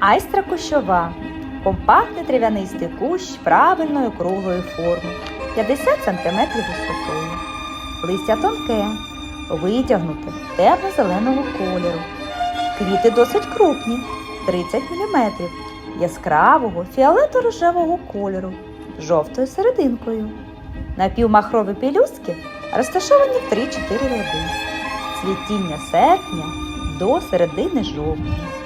Айстра кущова. Компактний трав'янистий кущ правильної круглої форми 50 см висотою. Листя тонке, витягнуте, темно-зеленого кольору. Квіти досить крупні 30 мм, яскравого фіолето-рожевого кольору, з жовтою серединкою. Напівмахрові пелюстки розташовані в 3-4 ряди. Цвітіння серпня до середини жовтня.